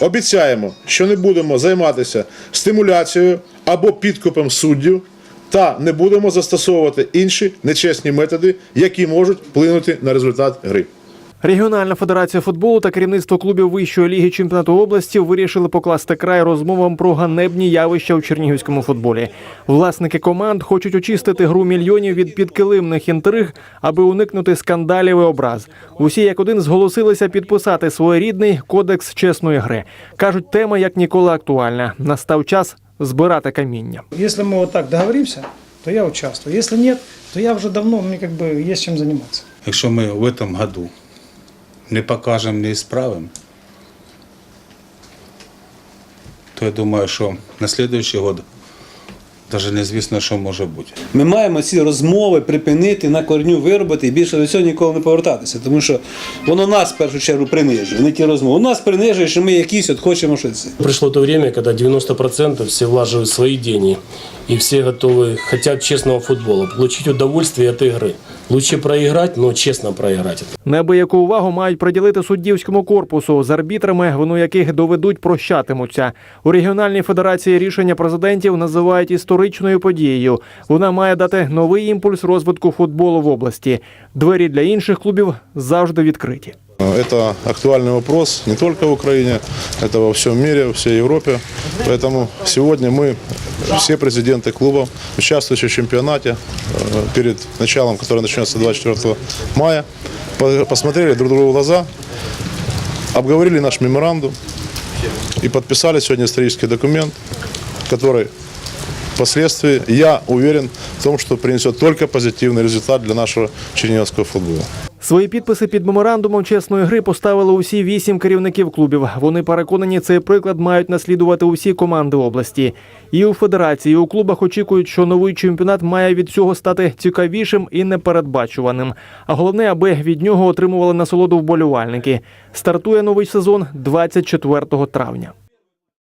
Обіцяємо, що не будемо займатися стимуляцією або підкупом суддів, та не будемо застосовувати інші нечесні методи, які можуть вплинути на результат гри. Регіональна федерація футболу та керівництво клубів вищої ліги чемпіонату області вирішили покласти край розмовам про ганебні явища у чернігівському футболі. Власники команд хочуть очистити гру мільйонів від підкилимних інтриг, аби уникнути скандалів і образ. Усі як один зголосилися підписати своєрідний кодекс чесної гри. кажуть, тема як ніколи актуальна. Настав час збирати каміння. Если мы вот так договоримся, то я участвую. Если нет, то я уже давно, мне как бы есть чем заниматься. Якщо ми в цьому году не покажемо, не справимо, то я думаю, що на наступний год навіть незвісно, що може бути. Ми маємо ці розмови припинити на корню виробити і більше до цього ніколи не повертатися, тому що воно нас в першу чергу принижує, не ті розмови. Нас принижує, що ми якісь от хочемо щось. Пришло то время, когда 90% все влаживают свои деньги, и все готовы, хотят честного футбола, получить удовольствие от игры. Лучше проиграть, но честно проиграть. Неабияку увагу мають приділити суддівському корпусу, з арбітрами, вину яких доведуть прощатимуться. У регіональній федерації рішення президентів називають історичною подією. Вона має дати новий імпульс розвитку футболу в області. Двері для інших клубів завжди відкриті. Это актуальный вопрос не только в Украине, это во всем мире, во всей Европе. Поэтому сегодня мы, все президенты клубов, участвующие в чемпионате, э, перед началом, который начнется 24 мая, по- посмотрели друг другу в глаза, обговорили наш меморандум и подписали сегодня исторический документ, который впоследствии, я уверен в том, что принесет только позитивный результат для нашего черниговского футбола. Свої підписи під меморандумом чесної гри поставили усі вісім керівників клубів. Вони переконані, цей приклад мають наслідувати усі команди області. І у федерації, і у клубах очікують, що новий чемпіонат має від цього стати цікавішим і непередбачуваним. А головне, аби від нього отримували насолоду вболівальники. Стартує новий сезон 24 травня.